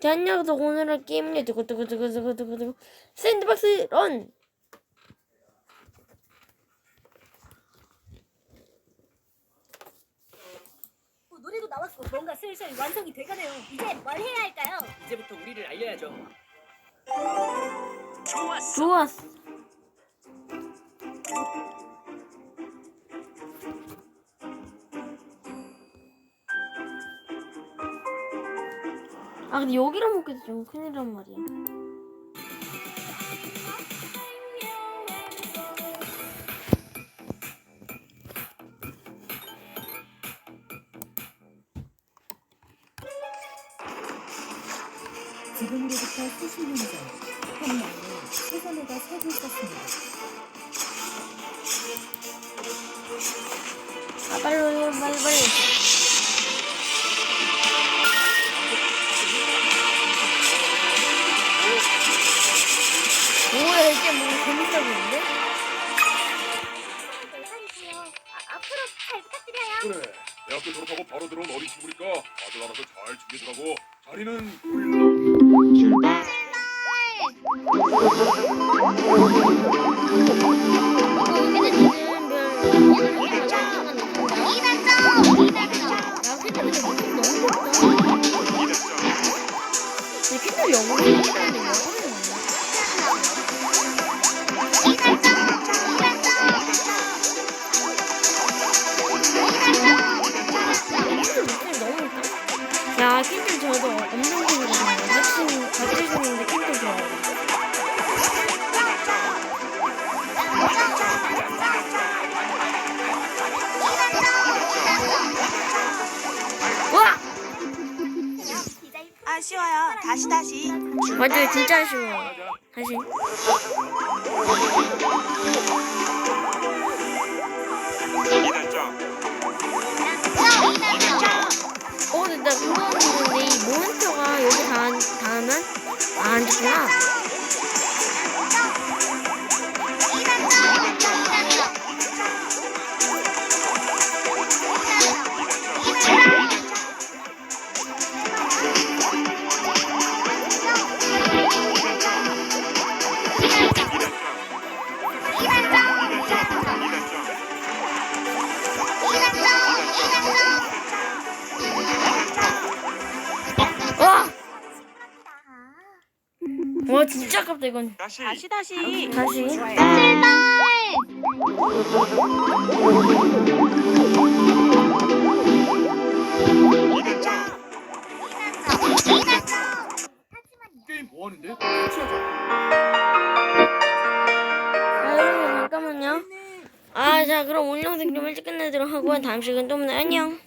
자, 안녕하세요. 오늘은 게임을 두구두구두구두구두구 샌드박스 런. 어, 노래도 나왔고 뭔가 슬슬 완성이 돼가네요. 이제 뭘 해야 할까요? 이제부터 우리를 알려야죠. 좋았어. 아 근데 여기로 먹기도 좀 큰일이란 말이야. 지금으로부터 수십 년 전, 한 마을에 세자매가 살고 있었습니다. 아 빨리 빨리 빨리 재밌어 보이는데? 아, 앞으로 잘 부탁드려요. 그래 대학교 졸업하고 바로 들어온 어린 친구니까 아들 알아서 잘 챙겨주라고 자리는 보일러 킨 야, 킨들 저도 엄청 좋아해요. 같이 같이 주는데 킨들 좋아해요. 와! 아쉬워요. 다시 다시. 맞아요, 진짜 아쉬워요. 다시. 어, 근데 나 그거 봤는데 이 몬스터가 여기 닿, 닿으면 아, 안 죽구나. 와, 진짜 아깝다, 이건. 다시 다시. 다시. 게임 뭐 하는데? 같이 하자 아, 여러분, 잠깐만요. 아, 자, 그럼 오늘 영상 좀 일찍 끝내도록 하고, 다음 시간에 또 만나요. 안녕.